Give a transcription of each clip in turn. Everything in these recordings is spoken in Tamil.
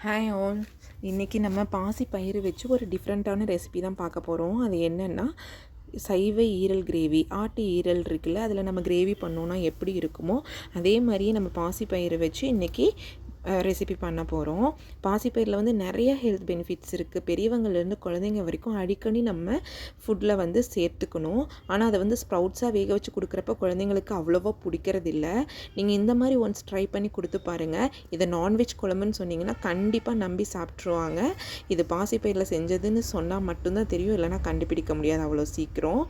ஹாய் ஆல் இன்றைக்கி நம்ம பாசி பயிறு வச்சு ஒரு டிஃப்ரெண்ட்டான ரெசிபி தான் பார்க்க போகிறோம் அது என்னென்னா சைவ ஈரல் கிரேவி ஆட்டு ஈரல் இருக்குல்ல அதில் நம்ம கிரேவி பண்ணோன்னா எப்படி இருக்குமோ அதே மாதிரியே நம்ம பாசி பயிறு வச்சு இன்றைக்கி ரெசிபி பண்ண போகிறோம் பாசிப்பயிரில் வந்து நிறைய ஹெல்த் பெனிஃபிட்ஸ் இருக்குது பெரியவங்கள்லேருந்து குழந்தைங்க வரைக்கும் அடிக்கடி நம்ம ஃபுட்டில் வந்து சேர்த்துக்கணும். ஆனால் அதை வந்து ஸ்ப்ரவுட்ஸாக வேக வச்சு கொடுக்குறப்ப குழந்தைங்களுக்கு அவ்வளோவா பிடிக்கிறதில்ல. நீங்கள் இந்த மாதிரி ஒன்ஸ் ட்ரை பண்ணி கொடுத்து பாருங்கள் இதை நான்வெஜ் குழம்புன்னு சொன்னீங்கன்னா கண்டிப்பாக நம்பி சாப்பிட்ருவாங்க இது பாசிப்பயிரில் செஞ்சதுன்னு சொன்னால் மட்டும்தான் தெரியும். இல்லைனா கண்டுபிடிக்க முடியாது அவ்வளோ சீக்கிரம்.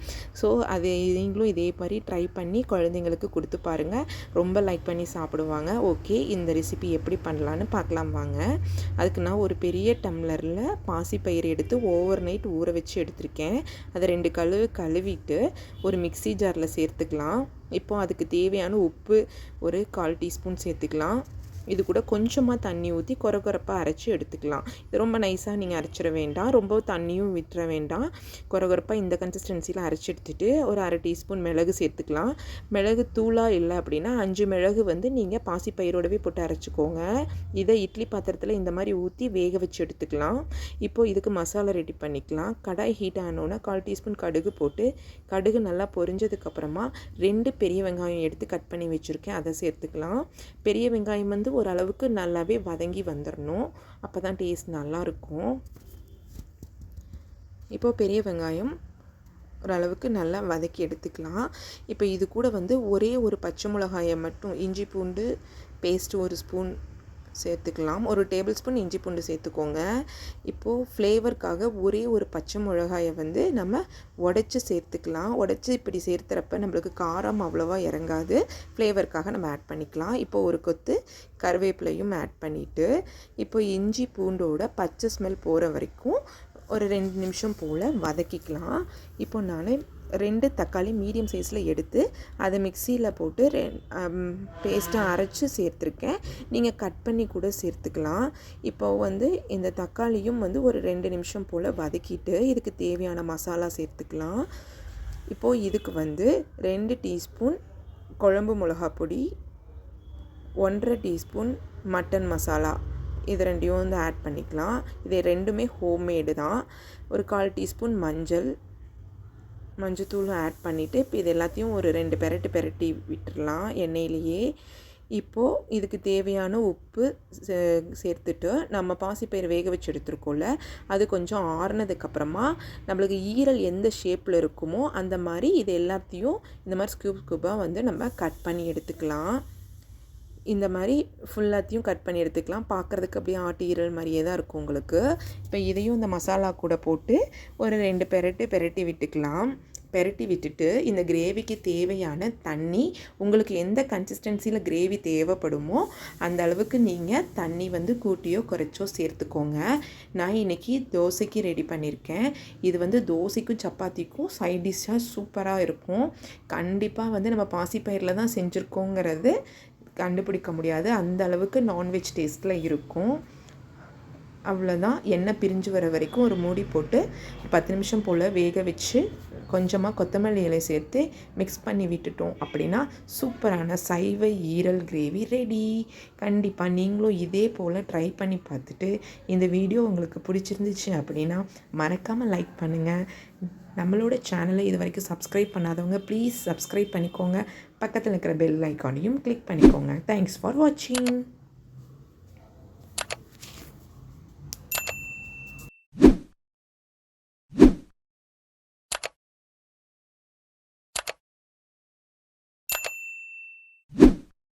ஸோ அது நீங்களும் இதே மாதிரி ட்ரை பண்ணி குழந்தைங்களுக்கு கொடுத்து பாருங்கள் ரொம்ப லைக் பண்ணி சாப்பிடுவாங்க. ஓகே இந்த ரெசிபி எப்படி பண்ணலான்னு பார்க்கலாம் வாங்க. அதுக்கு நான் ஒரு பெரிய டம்ளரில் பாசிப்பயிறு எடுத்து ஓவர் நைட் ஊற வச்சு எடுத்திருக்கேன். அதை ரெண்டு கழுவு கழுவிட்டு ஒரு மிக்சி ஜாரில் சேர்த்துக்கலாம். இப்போ அதுக்கு தேவையான உப்பு ஒரு கால் டீஸ்பூன் சேர்த்துக்கலாம். இது கூட கொஞ்சமாக தண்ணி ஊற்றி குறை குறைப்பாக அரைச்சி எடுத்துக்கலாம். இது ரொம்ப நைஸாக நீங்கள் அரைச்சிட வேண்டாம். ரொம்ப தண்ணியும் விட்டுற வேண்டாம். குறை குறைப்பாக இந்த கன்சிஸ்டன்சியில் அரைச்சி எடுத்துகிட்டு ஒரு அரை டீஸ்பூன் மிளகு சேர்த்துக்கலாம். மிளகு தூளாக இல்லை அப்படின்னா அஞ்சு மிளகு வந்து நீங்கள் பாசிப்பயிரோடவே போட்டு அரைச்சிக்கோங்க. இதை இட்லி பாத்திரத்தில் இந்த மாதிரி ஊற்றி வேக வச்சு எடுத்துக்கலாம். இப்போது இதுக்கு மசாலா ரெடி பண்ணிக்கலாம். கடாய் ஹீட் ஆனோன்னா கால் டீஸ்பூன் கடுகு போட்டு கடுகு நல்லா பொரிஞ்சதுக்கப்புறமா ரெண்டு பெரிய வெங்காயம் எடுத்து கட் பண்ணி வச்சுருக்கேன். அதை சேர்த்துக்கலாம். பெரிய வெங்காயம் வந்து ஓரளவுக்கு நல்லாவே வதங்கி வந்துடணும் அப்போ தான் டேஸ்ட் நல்லாயிருக்கும் இப்போது பெரிய வெங்காயம் ஓரளவுக்கு நல்லா வதக்கி எடுத்துக்கலாம். இப்போ இது கூட வந்து ஒரே ஒரு பச்சை மிளகாயை மட்டும் இஞ்சி பூண்டு பேஸ்ட்டு ஒரு ஸ்பூன் சேர்த்துக்கலாம். ஒரு டேபிள் ஸ்பூன் இஞ்சி பூண்டு சேர்த்துக்கோங்க. இப்போது ஃப்ளேவருக்காக ஒரே ஒரு பச்சை மிளகாயை வந்து நம்ம உடச்சி சேர்த்துக்கலாம். உடச்சி இப்படி சேர்த்துறப்ப நம்மளுக்கு காரம் அவ்வளோவா இறங்காது. ஃப்ளேவருக்காக நம்ம ஆட் பண்ணிக்கலாம். இப்போ ஒரு கொத்து கருவேப்பிலையும் ஆட் பண்ணிவிட்டு இப்போ இஞ்சி பூண்டோட பச்சை ஸ்மெல் போகிற வரைக்கும் ஒரு ரெண்டு நிமிஷம் போல் வதக்கிக்கலாம். இப்போ நான் ரெண்டு தக்காளி மீடியம் சைஸில் எடுத்து அதை மிக்சியில் போட்டு ரெ பேஸ்ட்டாக அரைச்சி சேர்த்துருக்கேன். நீங்கள் கட் பண்ணி கூட சேர்த்துக்கலாம். இப்போ வந்து இந்த தக்காளியும் வந்து ஒரு ரெண்டு நிமிஷம் போல் வதக்கிட்டு இதுக்கு தேவையான மசாலா சேர்த்துக்கலாம். இப்போது இதுக்கு வந்து ரெண்டு டீஸ்பூன் குழம்பு மிளகா பொடி ஒன்றரை டீஸ்பூன் மட்டன் மசாலா. இது ரெண்டையும் வந்து ஆட் பண்ணிக்கலாம். இது ரெண்டுமே ஹோம்மேடு தான். ஒரு கால் டீஸ்பூன் மஞ்சள் மஞ்சத்தூளும் ஆட் பண்ணிவிட்டு இப்போ இது எல்லாத்தையும் ஒரு ரெண்டு பெரட்டு பெரட்டி விட்டுடலாம் எண்ணெயிலேயே. இப்போது இதுக்கு தேவையான உப்பு சேர்த்துட்டு நம்ம பாசிப்பயிர் வேக வச்சு எடுத்துருக்கோம்ல அது கொஞ்சம் ஆறுனதுக்கப்புறமா நம்மளுக்கு ஈரல் எந்த ஷேப்பில் இருக்குமோ அந்த மாதிரி இது எல்லாத்தையும் இந்த மாதிரி ஸ்கூப் ஸ்கூப்பாக வந்து நம்ம கட் பண்ணி எடுத்துக்கலாம். இந்த மாதிரி ஃபுல்லாத்தையும் கட் பண்ணி எடுத்துக்கலாம். பார்க்குறதுக்கு அப்படியே ஆட்டு ஈரல் மாதிரியே தான் இருக்கும் உங்களுக்கு. இப்போ இதையும் இந்த மசாலா கூட போட்டு ஒரு ரெண்டு பெரட்டு பெரட்டி விட்டுக்கலாம். பெரட்டி விட்டுட்டு இந்த கிரேவிக்கு தேவையான தண்ணி உங்களுக்கு எந்த கன்சிஸ்டன்சியில் கிரேவி தேவைப்படுமோ அந்த அளவுக்கு நீங்கள் தண்ணி வந்து கூட்டியோ குறைச்சோ சேர்த்துக்கோங்க. நான் இன்றைக்கி தோசைக்கு ரெடி பண்ணியிருக்கேன் இது வந்து தோசைக்கும் சப்பாத்திக்கும் சைட் டிஷ்ஷாக சூப்பராக இருக்கும். கண்டிப்பாக வந்து நம்ம பாசிப்பயிரில் தான் செஞ்சுருக்கோங்கிறது கண்டுபிடிக்க முடியாது. அந்த அளவுக்கு நான்வெஜ் டேஸ்ட்டில் இருக்கும். அவ்வளோதான் எண்ணெய் பிரிஞ்சு வர வரைக்கும் ஒரு மூடி போட்டு பத்து நிமிஷம் போல் வேக வச்சு கொஞ்சமாக கொத்தமல்லி இலை சேர்த்து மிக்ஸ் பண்ணி விட்டுட்டோம் அப்படின்னா சூப்பரான சைவ ஈரல் கிரேவி ரெடி கண்டிப்பாக நீங்களும் இதே போல் ட்ரை பண்ணி பார்த்துட்டு இந்த வீடியோ உங்களுக்கு பிடிச்சிருந்துச்சு அப்படின்னா மறக்காமல் லைக் பண்ணுங்கள் நம்மளோட சேனலை இது வரைக்கும் சப்ஸ்கிரைப் பண்ணாதவங்க ப்ளீஸ் சப்ஸ்கிரைப் பண்ணிக்கோங்க. பக்கத்தில் இருக்கிற பெல் ஐக்கானையும் கிளிக் பண்ணிக்கோங்க. தேங்க்ஸ் ஃபார் வாட்சிங்